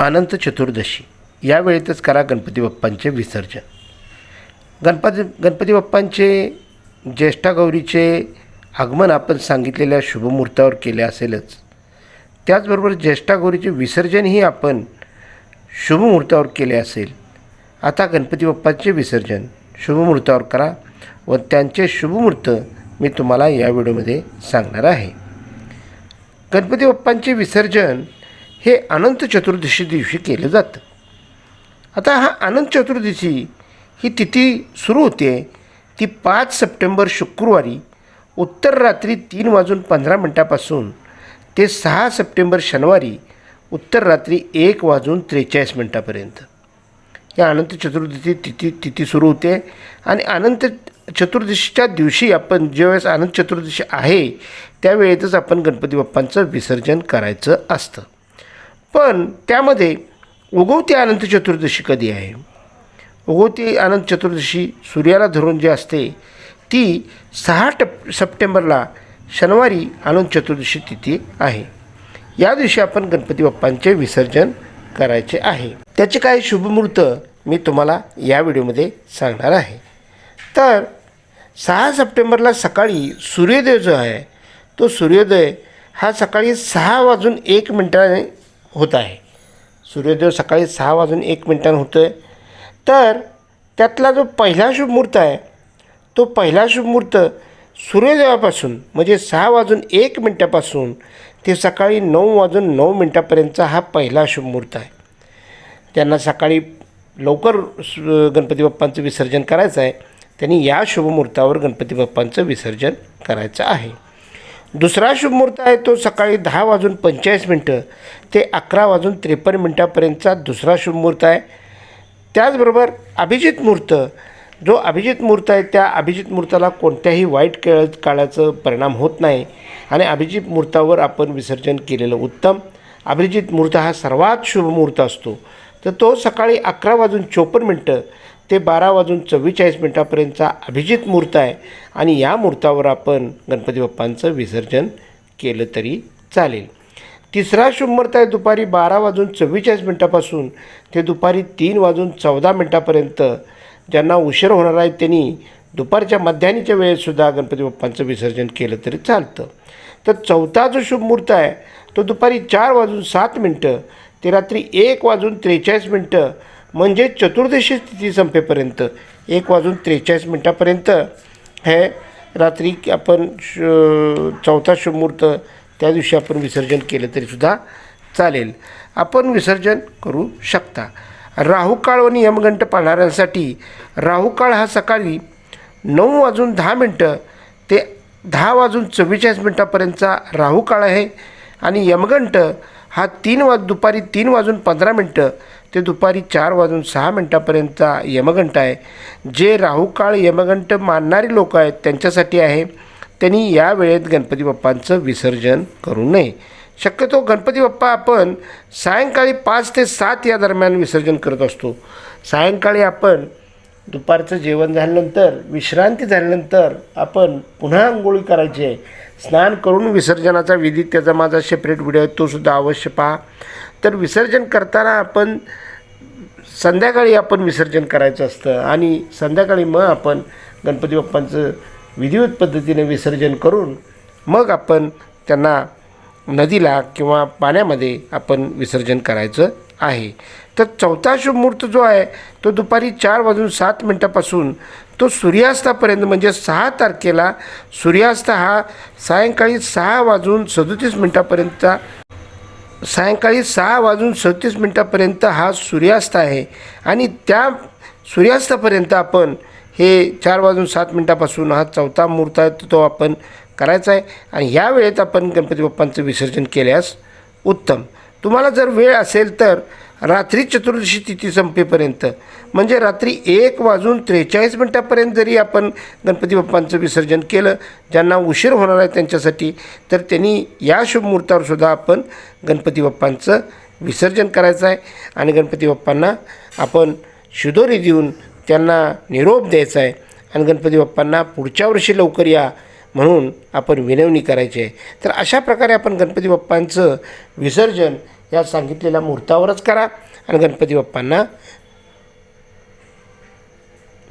अनंत चतुर्दशी. यावेळेतच करा गणपती बाप्पांचे विसर्जन. गणपती गणपती बाप्पांचे ज्येष्ठा गौरीचे आगमन आपण सांगितलेल्या शुभमुहूर्तावर केले असेलच. त्याचबरोबर ज्येष्ठा गौरीचे विसर्जनही आपण शुभमुहूर्तावर केले असेल. आता गणपती बाप्पांचे विसर्जन शुभमुहूर्तावर करा व त्यांचे शुभमुहूर्त मी तुम्हाला या व्हिडिओमध्ये सांगणार आहे. गणपती बाप्पांचे विसर्जन हे अनंत चतुर्दशी दिवशी केलं जातं. आता हा अनंत चतुर्दशी ही तिथी सुरू होते ती पाच सप्टेंबर शुक्रवारी उत्तर रात्री तीन वाजून पंधरा मिनटापासून ते सहा सप्टेंबर शनिवारी उत्तर रात्री एक वाजून त्रेचाळीस मिनटापर्यंत. या अनंत चतुर्दशी तिथी तिथी सुरू होते आणि अनंत चतुर्दशीच्या दिवशी आपण ज्यावेळेस अनंत चतुर्दशी आहे त्यावेळेतच आपण गणपती बाप्पांचं विसर्जन करायचं असतं. पण त्यामध्ये उगवती अनंत चतुर्दशी कधी आहे? उगवती अनंत चतुर्दशी सूर्याला धरून जी असते ती सहा टप सप्टेंबरला शनिवारी अनंत चतुर्दशी तिथी आहे. या दिवशी आपण गणपती बाप्पांचे विसर्जन करायचे आहे. त्याचे काही शुभमुहूर्त मी तुम्हाला या व्हिडिओमध्ये सांगणार आहे. तर सहा सप्टेंबरला सकाळी सूर्योदय जो आहे तो सूर्योदय हा सकाळी सहा वाजून एक मिनटाने होत आहे. सूर्योदय सकाळी सहा वाजून एक मिनटानं होतो आहे तर त्यातला जो पहिला शुभमुहूर्त आहे तो पहिला शुभमुहूर्त सूर्योदयापासून म्हणजे सहा वाजून एक मिनटापासून ते सकाळी नऊ वाजून नऊ मिनटापर्यंतचा हा पहिला शुभमुहूर्त आहे. त्यांना सकाळी लवकर सु- गणपती बाप्पांचं विसर्जन करायचं आहे. त्यांनी या शुभमुहूर्तावर गणपती बाप्पांचं विसर्जन करायचं आहे. दुसरा शुभमुहूर्त आहे तो सकाळी दहा वाजून पंचेचाळीस मिनटं ते अकरा वाजून त्रेपन्न मिनटापर्यंतचा दुसरा शुभमुहूर्त आहे. त्याचबरोबर अभिजित मुहूर्त जो अभिजित मुहूर्त आहे त्या अभिजित मुहूर्ताला कोणत्याही वाईट केळ काळाचं परिणाम होत नाही आणि अभिजित मुहूर्तावर आपण विसर्जन केलेलं उत्तम. अभिजित मुहूर्त हा सर्वात शुभ मुहूर्त असतो. तर तो सकाळी अकरा वाजून चोपन्न मिनटं ते बारा वाजून चव्वेचाळीस मिनटापर्यंतचा अभिजित मुहूर्त आहे. आणि या मुहूर्तावर आपण गणपती बाप्पांचं विसर्जन केलं तरी चालेल. तिसरा शुभमुहूर्त आहे. दुपारी बारा वाजून चव्वेचाळीस मिनटापासून ते दुपारी तीन वाजून चौदा मिनटापर्यंत. ज्यांना उशीर होणार आहे त्यांनी दुपारच्या मध्यान्हीच्या वेळेतसुद्धा गणपती बाप्पांचं विसर्जन केलं तरी चालतं. तर चौथा जो शुभमुहूर्त आहे तो दुपारी चार वाजून सात मिनटं ते रात्री एक वाजून त्रेचाळीस मिनटं म्हणजे चतुर्दशी स्थिती संपेपर्यंत एक वाजून त्रेचाळीस मिनटापर्यंत. हे रात्री आपण श चौथा शुभमुहूर्त त्या दिवशी आपण विसर्जन केलं तरीसुद्धा चालेल. आपण विसर्जन करू शकता. राहुकाळ व नियमगंट पाळणाऱ्यांसाठी राहुकाळ हा सकाळी नऊ वाजून दहा मिनटं ते दहा वाजून चव्वेचाळीस मिनटापर्यंतचा राहुकाळ आहे. आणि यमगंट हा तीन वाज दुपारी तीन वाजून पंधरा मिनटं ते दुपारी चार वाजून सहा मिनटापर्यंतचा यमगंट आहे. जे राहुकाळ यमगंट मानणारी लोक आहेत त्यांच्यासाठी आहे. त्यांनी या वेळेत गणपती बाप्पांचं विसर्जन करू नये. शक्यतो गणपती बाप्पा आपण सायंकाळी पाच ते सात या दरम्यान विसर्जन करत असतो. सायंकाळी आपण दुपारचं जेवण झाल्यानंतर विश्रांती झाल्यानंतर आपण पुन्हा आंघोळी करायची आहे. स्नान करून विसर्जनाचा विधी त्याचा माझा सेपरेट व्हिडिओ आहे तोसुद्धा अवश्य पहा. तर विसर्जन करताना आपण संध्याकाळी आपण विसर्जन करायचं असतं आणि संध्याकाळी मग आपण गणपती बाप्पांचं विधिवत पद्धतीने विसर्जन करून मग आपण त्यांना नदीला किंवा पाण्यामध्ये आपण विसर्जन करायचं आहे. तर चौथा शुभमुहूर्त जो आहे तो दुपारी चार वाजून सात मिनटापासून तो सूर्यास्तापर्यंत म्हणजे सहा तारखेला सूर्यास्त हा सायंकाळी सहा वाजून सदोतीस मिनटापर्यंतचा सायंकाळी सहा वाजून सदतीस मिनटापर्यंत हा सूर्यास्त आहे. आणि त्या सूर्यास्तापर्यंत आपण हे चार वाजून सात मिनटापासून हा चौथा मुहूर्त आहे तो- आपण करायचा आहे. आणि या वेळेत आपण गणपती बाप्पांचं विसर्जन केल्यास उत्तम. तुम्हाला जर वेळ असेल तर रात्री चतुर्दशी तिथी संपेपर्यंत म्हणजे रात्री एक वाजून त्रेचाळीस मिनटापर्यंत जरी आपण गणपती बाप्पांचं विसर्जन केलं ज्यांना उशीर होणार आहे त्यांच्यासाठी तर त्यांनी या शुभमुहूर्तावर सुद्धा आपण गणपती बाप्पांचं विसर्जन करायचं आहे. आणि गणपती बाप्पांना आपण शिदोरी देऊन त्यांना निरोप द्यायचा आहे. आणि गणपती बाप्पांना पुढच्या वर्षी लवकर या म्हणून आपण विनवणी करायची आहे. तर अशा प्रकारे आपण गणपती बाप्पांचं विसर्जन या सांगितलेल्या मुहूर्तावरच करा आणि गणपती बाप्पांना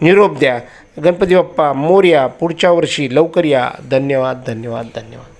निरोप द्या. गणपती बाप्पा मोर्या पुढच्या वर्षी लवकर या. धन्यवाद धन्यवाद धन्यवाद.